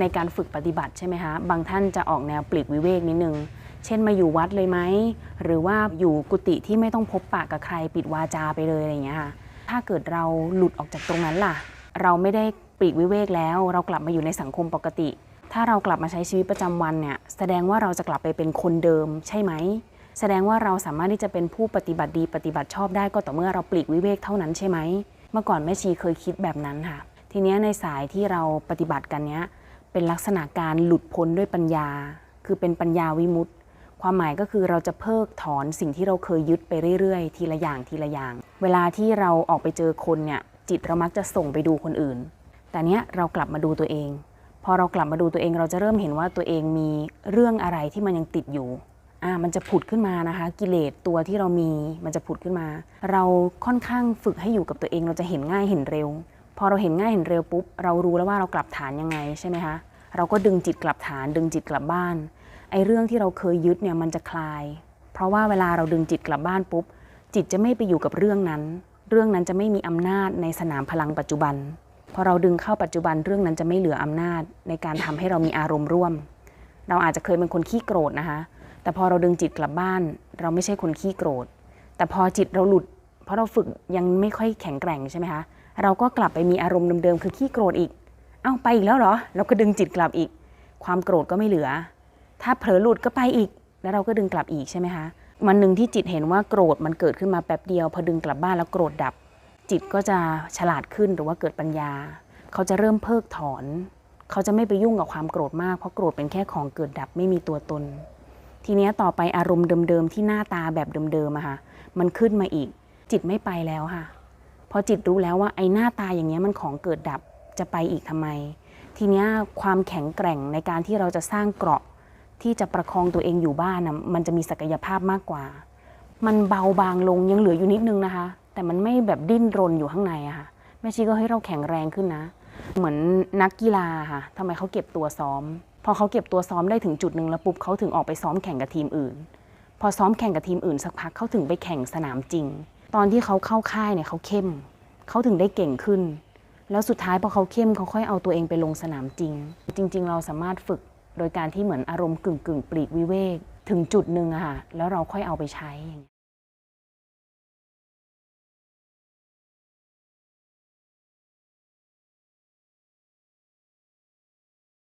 ในการฝึกปฏิบัติใช่ไหมคะบางท่านจะออกแนวปลีกวิเวกนิดนึง เช่นมาอยู่วัดเลยไหม หรือว่าอยู่กุฏิที่ไม่ต้องพบปะกับใครปิดวาจาไปเลยอะไรอย่างเงี้ยค่ะถ้าเกิดเราหลุดออกจากตรงนั้นล่ะ เราไม่ได้ปลีกวิเวกแล้ว เรากลับมาอยู่ในสังคมปกติ ถ้าเรากลับมาใช้ชีวิตประจำวันเนี่ยแสดงว่าเราจะกลับไปเป็นคนเดิมใช่ไหมแสดงว่าเราสามารถที่จะเป็นผู้ปฏิบัติดีปฏิบัติชอบได้ก็ต่อเมื่อเราปลีกวิเวกเท่านั้นใช่ไหม เมื่อก่อนแม่ชีเคยคิดแบบนั้นค่ะ ทีเนี้ยในสายที่เราปฏิบัติกันเนี้ย เป็นลักษณะการหลุดพ้นด้วยปัญญา คือเป็นปัญญาวิมุตติ ความหมายก็คือเราจะเพิกถอนสิ่งที่เราเคยยึดไปเรื่อยๆ ทีละอย่างทีละอย่าง เวลาที่เราออกไปเจอคนเนี่ยจิตเรามักจะส่งไปดูคนอื่น แต่เนี้ยเรากลับมาดูตัวเอง พอเรากลับมาดูตัวเองเราจะเริ่มเห็นว่าตัวเองมีเรื่องอะไรที่มันยังติดอยู่อ่ามันจะผุดขึ้นมานะคะ กิเลสตัวที่เรามีมันจะผุดขึ้นมา เราค่อนข้างฝึกให้อยู่กับตัวเองเราจะเห็นง่ายเห็นเร็ว พอเราเห็นง่ายเห็นเร็วปุ๊บ เรารู้แล้วว่าเรากลับฐานยังไงใช่ไหมคะเราก็ดึงจิตกลับฐาน ดึงจิตกลับบ้านไอ้เรื่องที่เราเคยยึดเนี่ยมันจะคลาย เพราะว่าเวลาเราดึงจิตกลับบ้านปุ๊บ จิตจะไม่ไปอยู่กับเรื่องนั้น เรื่องนั้นจะไม่มีอำนาจในสนามพลังปัจจุบันพอเราดึงเข้าปัจจุบันเรื่องนั้นจะไม่เหลืออำนาจในการทำให้เรามีอารมณ์ร่วม เราอาจจะเคยเป็นคนขี้โกรธนะคะ แต่พอเราดึงจิตกลับบ้าน เราไม่ใช่คนขี้โกรธ แต่พอจิตเราหลุด เพราะเราฝึกยังไม่ค่อยแข็งแกร่งใช่ไหมคะ เราก็กลับไปมีอารมณ์เดิมๆคือขี้โกรธอีก เอาไปอีกแล้วเหรอ เราก็ดึงจิตกลับอีก ความโกรธก็ไม่เหลือ ถ้าเผลอหลุดก็ไปอีก แล้วเราก็ดึงกลับอีกใช่ไหมคะวันหนึ่งที่จิตเห็นว่าโกรธมันเกิดขึ้นมาแป๊บเดียว พอดึงกลับบ้านแล้วโกรธดับ จิตก็จะฉลาดขึ้นหรือว่าเกิดปัญญา เขาจะเริ่มเพิกถอน เขาจะไม่ไปยุ่งกับความโกรธมากเพราะโกรธเป็นแค่ของเกิดดับไม่มีตัวตน ทีนี้ต่อไปอารมณ์เดิมๆที่หน้าตาแบบเดิมๆอะค่ะมันขึ้นมาอีก จิตไม่ไปแล้วค่ะ พอจิตรู้แล้วว่าไอ้หน้าตาอย่างเงี้ยมันของเกิดดับจะไปอีกทำไม ทีเนี้ยความแข็งแกร่งในการที่เราจะสร้างเกราะที่จะประคองตัวเองอยู่บ้านนะมันจะมีศักยภาพมากกว่า มันเบาบางลงยังเหลืออยู่นิดนึงนะคะ แต่มันไม่แบบดิ้นรนอยู่ข้างในอะค่ะแม่ชีก็ให้เราแข็งแรงขึ้นนะ เหมือนนักกีฬาค่ะทำไมเขาเก็บตัวซ้อม พอเขาเก็บตัวซ้อมได้ถึงจุดหนึ่งแล้วปุ๊บเขาถึงออกไปซ้อมแข่งกับทีมอื่น พอซ้อมแข่งกับทีมอื่นสักพักเขาถึงไปแข่งสนามจริง ตอนที่เขาเข้าค่ายเนี่ยเขาเข้ม เขาถึงได้เก่งขึ้น แล้วสุดท้ายพอเขาเข้มเขาค่อยเอาตัวเองไปลงสนามจริง จริง ๆ เราสามารถฝึกโดยการที่เหมือนอารมณ์กึ่งกึ่งๆปลีกวิเวก ถึงจุดหนึ่งอะค่ะแล้วเราค่อยเอาไปใช้